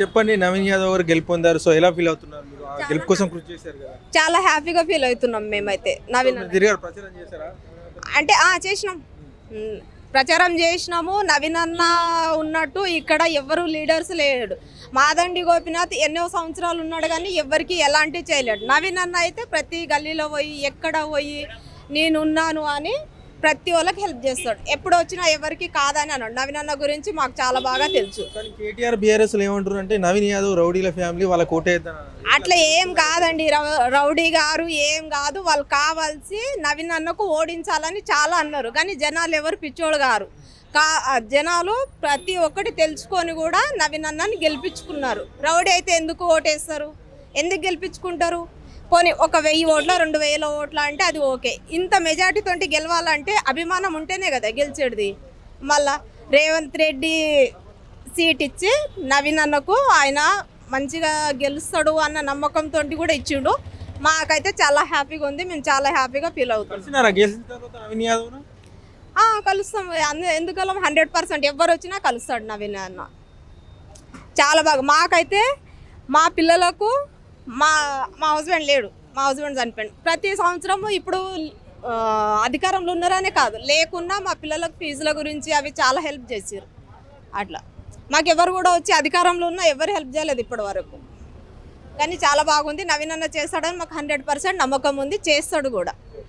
చెప్పండి నవీన్ యాదవ్ గారు గెలుపొందారు సో ఎలా ఫీల్ అవుతున్నారు మీరు? ఆ గెలుపు కోసం కృషి చేశారు కదా. చాలా హ్యాపీగా ఫీల్ అవుతున్నాం మేమైతే నవీన్ మీరు తిరిగారు ప్రచారం చేశారా? అంటే ఆ చేసినాం. ఉమ్, ప్రచారం చేసినాము. నవీన్ అన్న ఉన్నట్టు ఇక్కడ ఎవరు లీడర్స్ లేడు. మాదండి గోపినాథ్ ఎన్నో సంవత్సరాలు ఉన్నాడు కానీ ఎవరికి ఎలాంటి చేయలేడు. నవీన్ అన్న అయితే ప్రతి గల్లీలో పోయి ఎక్కడ పోయి నేనున్నాను అని ప్రతి వాళ్ళకి హెల్ప్ చేస్తాడు. ఎప్పుడు వచ్చినా ఎవరికి కాదని అన్నాడు నవీన్ అన్న గురించి మాకు చాలా బాగా తెలుసు. కేటీఆర్ బీఆర్ఎస్ ఏమంటారు అంటే నవీన్ యాదవ్ రౌడీల ఫ్యామిలీ వాళ్ళ అట్లా ఏం కాదండి. రౌడీ గారు ఏం కాదు. వాళ్ళు కావాల్సి నవీన్ అన్నకు ఓడించాలని చాలా అన్నారు. కానీ జనాలు ఎవరు పిచ్చోడు గారు. కా జనాలు ప్రతి ఒక్కటి తెలుసుకొని కూడా నవీన్ అన్నని గెలిపించుకున్నారు. రౌడీ అయితే ఎందుకు ఓటేస్తారు? ఎందుకు గెలిపించుకుంటారు? పోనీ ఒక వెయ్యి ఓట్ల రెండు వేల ఓట్ల అంటే అది ఓకే. ఇంత మెజార్టీ తోటి గెలవాలంటే అభిమానం ఉంటేనే కదా గెలిచేది మళ్ళా రేవంత్ రెడ్డి సీట్ ఇచ్చి నవీన్ అన్నకు ఆయన మంచిగా గెలుస్తాడు అన్న నమ్మకంతో కూడా ఇచ్చిండు. మాకైతే చాలా హ్యాపీగా ఉంది. మేము చాలా హ్యాపీగా ఫీల్ అవుతాం కలుస్తాం. అందు ఎందుకలం హండ్రెడ్ పర్సెంట్ ఎవరు వచ్చినా కలుస్తాడు నవీన్ అన్న. చాలా బాగా. మాకైతే మా పిల్లలకు మా మా హస్బెండ్ లేడు. మా హస్బెండ్ చనిపోయాడు. ప్రతి సంవత్సరం ఇప్పుడు అధికారంలో ఉన్నారనే కాదు. లేకున్నా మా పిల్లలకు ఫీజుల గురించి అవి చాలా హెల్ప్ చేసారు అట్లా. మాకెవరు కూడా వచ్చి అధికారంలో ఉన్నా ఎవరు హెల్ప్ చేయలేదు ఇప్పటి వరకు. కానీ చాలా బాగుంది. నవీన్ అన్న చేస్తాడని మాకు హండ్రెడ్ పర్సెంట్ నమ్మకం ఉంది. చేస్తాడు కూడా.